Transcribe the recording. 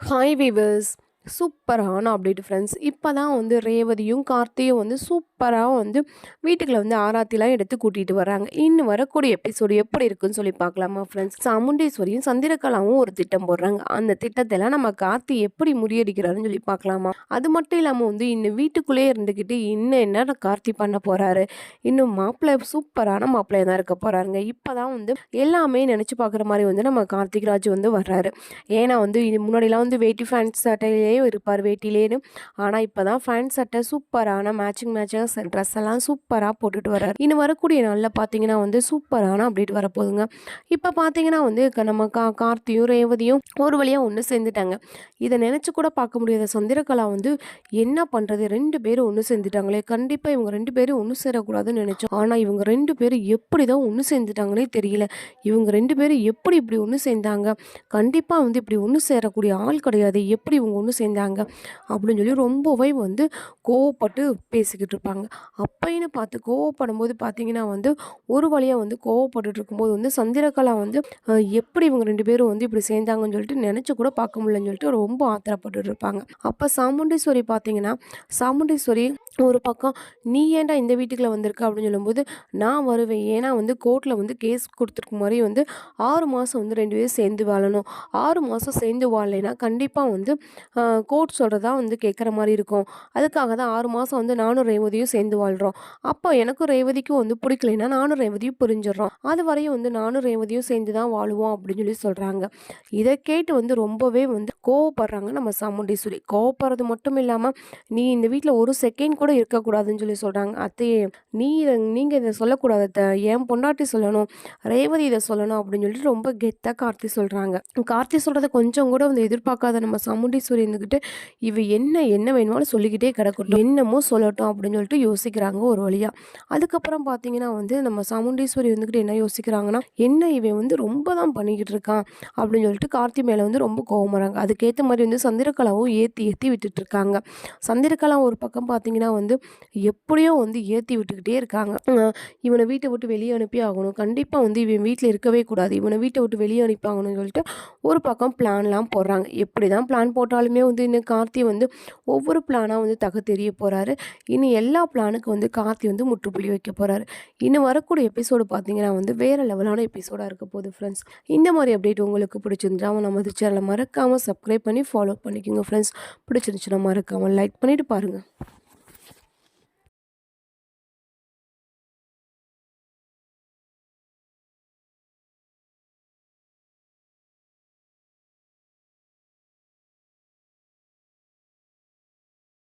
Hi viewers, சூப்பரான update friends இப்போ தான் வந்து ரேவதியும் கார்த்தியும் வந்து சூப்பராக வந்து வீட்டுக்குள்ள வந்து ஆராத்திலாம் எடுத்து கூட்டிகிட்டு வராங்க இன்னும் வரக்கூடிய எபிசோடு எப்படி இருக்குன்னு சொல்லி பார்க்கலாமா ஃப்ரெண்ட்ஸ் சாமுண்டேஸ்வரியும் சந்திரகலாவும் ஒரு திட்டம் போடுறாங்க. அந்த திட்டத்தெல்லாம் நம்ம கார்த்தி எப்படி முறியடிக்கிறாருன்னு சொல்லி பார்க்கலாமா? அது மட்டும் இல்லாமல் வந்து இன்னும் வீட்டுக்குள்ளேயே இருந்துக்கிட்டு இன்னும் என்ன கார்த்தி பண்ண போகிறாரு இன்னும் மாப்பிள்ளை சூப்பரான மாப்பிள்ளைய தான் இருக்க போகிறாருங்க இப்போ தான் வந்து எல்லாமே நினச்சி பார்க்குற மாதிரி வந்து நம்ம கார்த்திக் ராஜ் வந்து வர்றாரு. ஏன்னா வந்து இது முன்னாடிலாம் வந்து வேட்டி ஃபேன்ஸ் சட்டையிலே இருப்பார் வேட்டிலேன்னு. ஆனால் இப்போ தான் ஃபேன் சட்டை சூப்பரான மேட்சிங் மேட்சிங் ட்ரெஸ் எல்லாம் சூப்பராக போட்டுட்டு வர்றார். இன்னும் வரக்கூடிய நாளில் பார்த்தீங்கன்னா வந்து சூப்பரான அப்டேட் வரப்போகுதுங்க. இப்போ பார்த்தீங்கன்னா வந்து க- நம்ம கா கார்த்தியும் ரேவதியும் ஒரு வழியாக ஒன்று சேர்ந்துட்டாங்க. இதை நினச்சி கூட பார்க்க முடியாத சந்திரகலா வந்து என்ன பண்ணுறது ரெண்டு பேரும் ஒன்று சேர்ந்துட்டாங்களே. கண்டிப்பாக இவங்க ரெண்டு பேரும் ஒன்று சேரக்கூடாதுன்னு நினச்சோம். ஆனால் இவங்க ரெண்டு பேரும் எப்படி தான் ஒன்று சேர்ந்துட்டாங்களே தெரியல. இவங்க ரெண்டு பேரும் எப்படி இப்படி ஒன்று சேர்ந்தாங்க? கண்டிப்பாக வந்து இப்படி ஒன்று சேரக்கூடிய ஆள் கிடையாது. எப்படி இவங்க ஒன்று சேர்ந்தாங்க. அப்படின்னு சொல்லி ரொம்பவே வந்து கோவப்பட்டு பேசிக்கிட்டு இருப்பாங்க அப்பைன்னு பார்த்து கோவப்படும் போது பார்த்தீங்கன்னா வந்து ஒரு வழியாக வந்து கோவப்பட்டு இருக்கும்போது வந்து சந்திரகலா வந்து எப்படி இவங்க ரெண்டு பேரும் வந்து இப்படி சேர்ந்தாங்கன்னு சொல்லிட்டு நினச்சி கூட பார்க்க முடியலன்னு சொல்லிட்டு ரொம்ப ஆத்திரப்பட்டுட்டு இருப்பாங்க. அப்போ சாமுண்டீஸ்வரி பார்த்தீங்கன்னா சாமுண்டீஸ்வரி ஒரு பக்கம் நீ ஏன்டா இந்த வீட்டுக்குள்ளே வந்திருக்க? அப்படின்னு சொல்லும்போது நான் வருவேன். ஏன்னா வந்து கோர்ட்டில் வந்து கேஸ் கொடுத்துருக்க மாதிரி வந்து ஆறு மாதம் வந்து ரெண்டு பேரும் சேர்ந்து வாழணும். ஆறு மாதம் சேர்ந்து வாழலைன்னா கண்டிப்பாக வந்து கோர்ட் சொல்கிறதா வந்து கேட்குற மாதிரி இருக்கும். அதுக்காக தான் ஆறு மாதம் வந்து நானும் ரேவதியும் சேர்ந்து வாழ்கிறோம் அப்போ எனக்கும் ரேவதிக்கும் வந்து பிடிக்கலைன்னா நானும் ரேவதியும் புரிஞ்சிடறோம். அது வரையும் வந்து நானும் ரேவதியும் சேர்ந்து தான் வாழுவோம் அப்படின்னு சொல்லி சொல்கிறாங்க இதை கேட்டு வந்து ரொம்பவே வந்து கோவப்படுறாங்க நம்ம சாமுண்டீஸ்வரி. கோவப்படுறது மட்டும் இல்லாமல் நீ இந்த வீட்டில் ஒரு செகண்ட் கூட இருக்கக்கூடாதுன்னு சொல்லி சொல்கிறாங்க அத்தையே நீ இதை நீங்கள் இதை சொல்லக்கூடாது அத்தை. என் பொண்டாட்டி சொல்லணும் ரேவதி இதை சொல்லணும் அப்படின்னு சொல்லிட்டு ரொம்ப கெத்தாக கார்த்தி சொல்கிறாங்க கார்த்தி சொல்கிறத கொஞ்சம் கூட வந்து எதிர்பார்க்காத நம்ம சமுண்டீஸ்வரி இருந்துக்கிட்டு இவ என்ன என்ன வேணுமாலும் சொல்லிக்கிட்டே கிடக்கட்டும் என்னமோ சொல்லட்டும் அப்படின்னு சொல்லிட்டு யோசிக்கிறாங்க ஒரு வழியாக அதுக்கப்புறம் பார்த்தீங்கன்னா வந்து நம்ம சாமுண்டீஸ்வரி வந்துக்கிட்டு என்ன யோசிக்கிறாங்கன்னா என்ன இவன் வந்து ரொம்ப தான் பண்ணிக்கிட்டு இருக்கான் அப்படின்னு சொல்லிட்டு கார்த்தி மேலே வந்து ரொம்ப கோவம் வராங்க. அதுக்கேற்ற மாதிரி வந்து சந்திரகலாவும் ஏற்றி ஏற்றி விட்டுட்டு இருக்காங்க. சந்திரகலா ஒரு பக்கம் பார்த்தீங்கன்னா வந்து எப்படியோ வந்து ஏற்றி விட்டுக்கிட்டே இருக்காங்க. இவனை வீட்டை விட்டு வெளியே அனுப்பி ஆகணும். கண்டிப்பாக வந்து இவன் வீட்டில் இருக்கவே கூடாது. இவனை வீட்டை விட்டு வெளியே அனுப்பி ஆகணும்னு சொல்லிட்டு ஒரு பக்கம் பிளான்லாம் போடுறாங்க. எப்படி தான் பிளான் போட்டாலுமே வந்து இன்னும் கார்த்தி வந்து ஒவ்வொரு பிளானாக வந்து தக தெரிய போகிறாரு இனி எல்லா பிளானுக்கும் வந்து கார்த்தி வந்து முற்றுப்புள்ளி வைக்க போகிறாரு இன்னும் வரக்கூடிய எபிசோடு பார்த்தீங்கன்னா வந்து வேறு லெவலான எபிசோடாக இருக்க போகுது ஃப்ரெண்ட்ஸ் இந்த மாதிரி அப்டேட் உங்களுக்கு பிடிச்சிருந்தா நமது சேனலை மறக்காமல் சப்ஸ்கிரைப் பண்ணி ஃபாலோ பண்ணிக்கோங்க ஃப்ரெண்ட்ஸ் பிடிச்சிருந்துச்சுன்னா மறக்காமல் லைக் பண்ணிவிட்டு பாருங்கள்